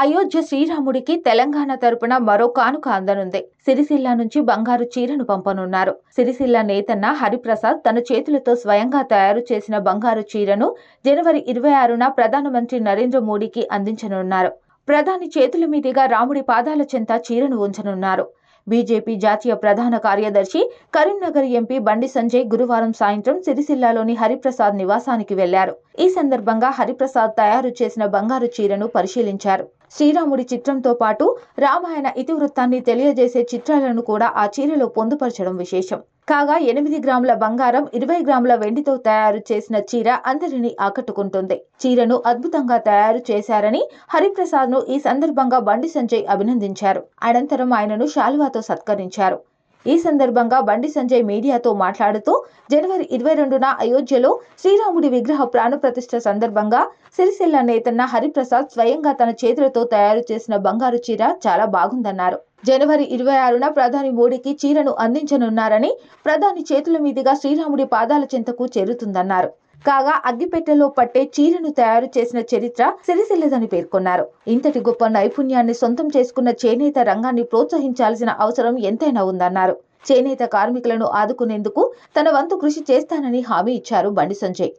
అయోధ్య శ్రీరాముడికి తెలంగాణ తరపున మరో కానుక అందనుంది. సిరిసిల్ల నుంచి బంగారు చీరను పంపనున్నారు. సిరిసిల్ల నేతన్న హరిప్రసాద్ తన చేతులతో స్వయంగా తయారు చేసిన బంగారు చీరను జనవరి ఇరవై ఆరున ప్రధానమంత్రి నరేంద్ర మోడీకి అందించనున్నారు. ప్రధాని చేతుల మీదుగా రాముడి పాదాల చెంత చీరను ఉంచనున్నారు. బీజేపీ జాతీయ ప్రధాన కార్యదర్శి కరీంనగర్ ఎంపీ బండి సంజయ్ గురువారం సాయంత్రం సిరిసిల్లాలోని హరిప్రసాద్ నివాసానికి వెళ్ళారు. ఈ సందర్భంగా హరిప్రసాద్ తయారు చేసిన బంగారు చీరను పరిశీలించారు. శ్రీరాముడి చిత్రంతో పాటు రామాయణ ఇతివృత్తాన్ని తెలియజేసే చిత్రాలను కూడా ఆ చీరలో పొందుపరచడం విశేషం. కాగా ఎనిమిది గ్రాముల బంగారం ఇరవై గ్రాముల వెండితో తయారు చేసిన చీర అందరినీ ఆకట్టుకుంటుంది. చీరను అద్భుతంగా తయారు చేశారని హరిప్రసాద్ను ఈ సందర్భంగా బండి సంజయ్ అభినందించారు. అనంతరం ఆయనను శాలువాతో సత్కరించారు. ఈ సందర్భంగా బండి సంజయ్ మీడియాతో మాట్లాడుతూ జనవరి ఇరవై రెండున అయోధ్యలో శ్రీరాముడి విగ్రహ ప్రాణప్రతిష్ఠ సందర్భంగా సిరిసిల్ల నేతన్న హరిప్రసాద్ స్వయంగా తన చేతులతో తయారు చేసిన బంగారు చీర చాలా బాగుందన్నారు. జనవరి ఇరవై ఆరున ప్రధాని మోడీకి చీరను అందించనున్నారని ప్రధాని చేతుల మీదుగా శ్రీరాముడి పాదాల చెంతకు చేరుతుందన్నారు. కాగా అగ్గిపెట్టెలో పట్టే చీరను తయారు చేసిన చరిత్ర సిరిసిల్లదని పేర్కొన్నారు. ఇంతటి గొప్ప నైపుణ్యాన్ని సొంతం చేసుకున్న చేనేత రంగాన్ని ప్రోత్సహించాల్సిన అవసరం ఎంతైనా ఉందన్నారు. చేనేత కార్మికులను ఆదుకునేందుకు తన వంతు కృషి చేస్తానని హామీ ఇచ్చారు బండి సంజయ్.